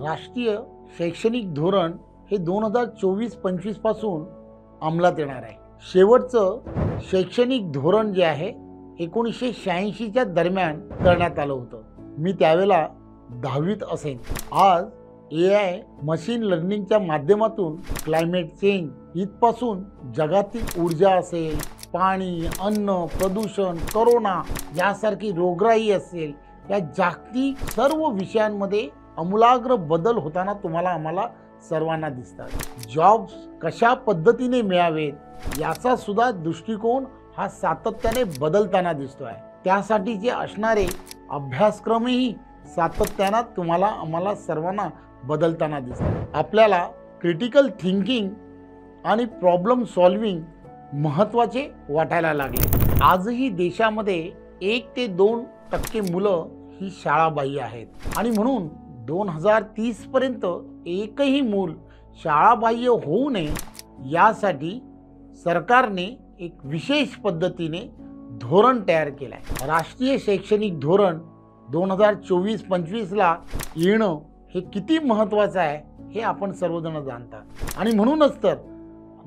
राष्ट्रीय शैक्षणिक धोरण हे दोन हजार चोवीस पंचवीसपासून अंमलात येणार आहे. शेवटचं शैक्षणिक धोरण जे आहे एकोणीसशे शहाऐंशीच्या दरम्यान करण्यात आलं होतं. मी त्यावेळेला दहावीत असेन. आज ए आय मशीन लर्निंगच्या माध्यमातून क्लायमेट चेंज इथपासून जगातील ऊर्जा असेल पाणी अन्न प्रदूषण करोना यासारखी रोगराई असेल या जागतिक सर्व विषयांमध्ये अमूलाग्र बदल होताना तुम्हाला आम्हाला सर्वांना दिसतात. जॉब्स कशा पद्धतीने मिळावेत याचा सुद्धा दृष्टिकोन हा सातत्याने बदलताना दिसतो आहे त्यासाठी जे असणारे अभ्यासक्रमही सातत्यानं तुम्हाला आम्हाला सर्वांना बदलताना दिसतात. आपल्याला क्रिटिकल थिंकिंग आणि प्रॉब्लेम सॉल्विंग महत्त्वाचे वाटायला लागले. आजही देशामध्ये एक ते दोन टक्के मुलं ही शाळाबाह्य आहेत. आणि म्हणून दोन हजार तीसपर्यंत एकही मूल शाळाबाह्य होऊ नये यासाठी सरकारने एक विशेष पद्धतीने धोरण तयार केलं आहे राष्ट्रीय शैक्षणिक धोरण दोन हजार चोवीस पंचवीसला येणं हे किती महत्त्वाचं आहे हे आपण सर्वजण जाणतात. आणि म्हणूनच तर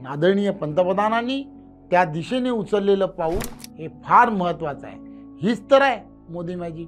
आदरणीय पंतप्रधानांनी त्या दिशेने उचललेलं पाऊल हे फार महत्त्वाचं आहे. हीच तर आहे मोदी मॅजिक